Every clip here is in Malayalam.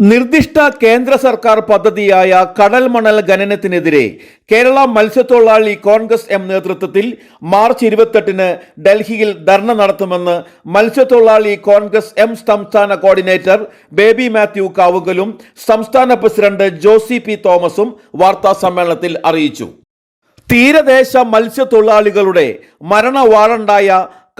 നിർദ്ദിഷ്ട കേന്ദ്ര സർക്കാർ പദ്ധതിയായ കടൽ മണൽ ഖനനത്തിനെതിരെ കേരള മത്സ്യത്തൊഴിലാളി കോൺഗ്രസ് എം നേതൃത്വത്തിൽ മാർച്ച് ഇരുപത്തെട്ടിന് ഡൽഹിയിൽ ധർണ നടത്തുമെന്ന് മത്സ്യത്തൊഴിലാളി കോൺഗ്രസ് എം സംസ്ഥാന കോർഡിനേറ്റർ ബേബി മാത്യു കാവുകലും സംസ്ഥാന പ്രസിഡന്റ് ജോസി പി തോമസും വാർത്താ സമ്മേളനത്തിൽ അറിയിച്ചു. തീരദേശ മത്സ്യത്തൊഴിലാളികളുടെ മരണവാളുണ്ടായ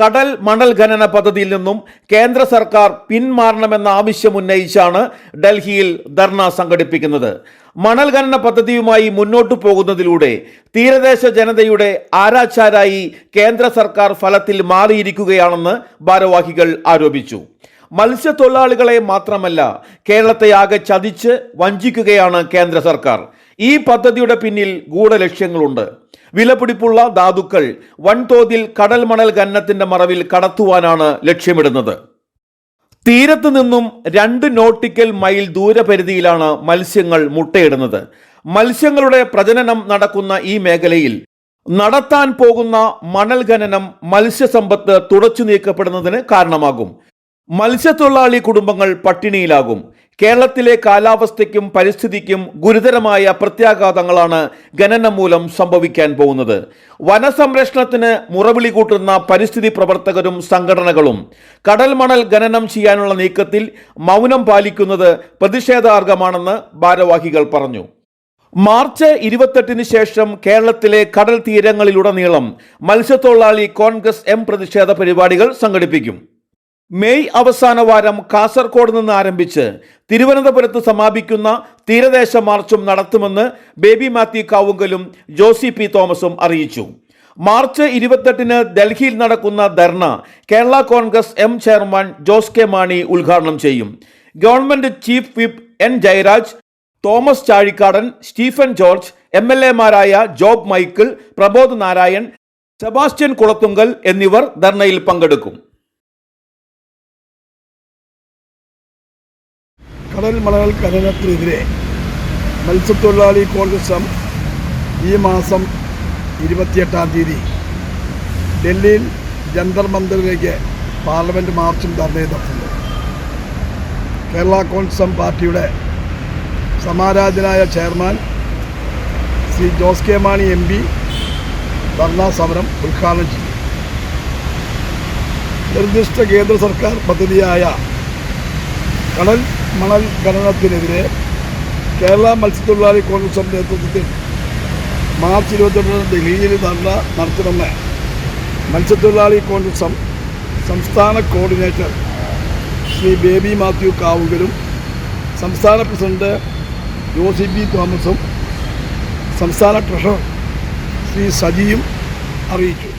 കടൽ മണൽ ഖനന പദ്ധതിയിൽ നിന്നും കേന്ദ്ര സർക്കാർ പിന്മാറണമെന്ന ആവശ്യം ഉന്നയിച്ചാണ് ഡൽഹിയിൽ ധർണ സംഘടിപ്പിക്കുന്നത്. മണൽ ഖനന പദ്ധതിയുമായി മുന്നോട്ടു പോകുന്നതിലൂടെ തീരദേശ ജനതയുടെ ആരാച്ചാരായി കേന്ദ്ര സർക്കാർ ഫലത്തിൽ മാറിയിരിക്കുകയാണെന്ന് ഭാരവാഹികൾ ആരോപിച്ചു. മത്സ്യത്തൊഴിലാളികളെ മാത്രമല്ല കേരളത്തെ ആകെ ചതിച്ച് വഞ്ചിക്കുകയാണ് കേന്ദ്ര സർക്കാർ. ഈ പദ്ധതിയുടെ പിന്നിൽ ഗൂഢലക്ഷ്യങ്ങളുണ്ട്. വിലപിടിപ്പുള്ള ധാതുക്കൾ വൻതോതിൽ കടൽ മണൽ ഖനനത്തിന്റെ മറവിൽ കടത്തുവാനാണ് ലക്ഷ്യമിടുന്നത്. തീരത്ത് നിന്നും രണ്ട് നോട്ടിക്കൽ മൈൽ ദൂരപരിധിയിലാണ് മത്സ്യങ്ങൾ മുട്ടയിടുന്നത്. മത്സ്യങ്ങളുടെ പ്രജനനം നടക്കുന്ന ഈ മേഖലയിൽ നടത്താൻ പോകുന്ന മണൽ ഖനനം മത്സ്യസമ്പത്ത് തുടച്ചു നീക്കപ്പെടുന്നതിന് കാരണമാകും. മത്സ്യത്തൊഴിലാളി കുടുംബങ്ങൾ പട്ടിണിയിലാകും. കേരളത്തിലെ കാലാവസ്ഥയ്ക്കും പരിസ്ഥിതിക്കും ഗുരുതരമായ പ്രത്യാഘാതങ്ങളാണ് ഖനനം മൂലം സംഭവിക്കാൻ പോകുന്നത്. വനസംരക്ഷണത്തിന് മുറവിളി കൂട്ടുന്ന പരിസ്ഥിതി പ്രവർത്തകരും സംഘടനകളും കടൽ മണൽ ഖനനം ചെയ്യാനുള്ള നീക്കത്തിൽ മൗനം പാലിക്കുന്നത് പ്രതിഷേധാർഹമാണെന്ന് ഭാരവാഹികൾ പറഞ്ഞു. മാർച്ച് ഇരുപത്തെട്ടിന് ശേഷം കേരളത്തിലെ കടൽ തീരങ്ങളിലുടനീളം മത്സ്യത്തൊഴിലാളി കോൺഗ്രസ് എം പ്രതിഷേധ പരിപാടികൾ സംഘടിപ്പിക്കും. മെയ് അവസാന വാരം കാസർഗോഡ് നിന്ന് ആരംഭിച്ച് തിരുവനന്തപുരത്ത് സമാപിക്കുന്ന തീരദേശ മാർച്ചും നടത്തുമെന്ന് ബേബി മാത്യു കാവുങ്കലും ജോസി പി തോമസും അറിയിച്ചു. മാർച്ച് ഇരുപത്തെട്ടിന് ഡൽഹിയിൽ നടക്കുന്ന ധർണ Kerala Congress M chairman Jose K Mani ഉദ്ഘാടനം ചെയ്യും. Government chief whip N Jayaraj Thomas Chazhikadan Stephen George M L എമാരായ Job Michael Prabodh Narayan Sebastian Kulathunkal എന്നിവർ ധർണയിൽ പങ്കെടുക്കും. കടൽ മണൽ ഖനനത്തിനെതിരെ മത്സ്യത്തൊഴിലാളി കോൺഗ്രസ് ഈ മാസം ഇരുപത്തിയെട്ടാം തീയതി ഡൽഹിയിൽ ജന്തർ മന്ദിറിലേക്ക് പാർലമെന്റ് മാർച്ചും ധർണയും നടത്തുന്നു. കേരള കോൺഗ്രസ് പാർട്ടിയുടെ സമാരാധനായ chairman Shri Jose K Mani M P dharna സമരം ഉദ്ഘാടനം ചെയ്യും നിർദ്ദിഷ്ട കേന്ദ്ര സർക്കാർ പദ്ധതിയായ കടൽ മണൽ ഖനനത്തിനെതിരെ കേരള മത്സ്യത്തൊഴിലാളി കോൺഗ്രസിന്റെ നേതൃത്വത്തിൽ മാർച്ച് ഇരുപത്തെട്ടിന് ഡൽഹിയിൽ ധർണ നടത്തുമെന്ന് മത്സ്യത്തൊഴിലാളി കോൺഗ്രസ് സംസ്ഥാന കോർഡിനേറ്റർ ശ്രീ ബേബി മാത്യു കാവുകലും സംസ്ഥാന പ്രസിഡന്റ് ജോസി ബി തോമസും സംസ്ഥാന ട്രഷറർ ശ്രീ സജിയും അറിയിച്ചു.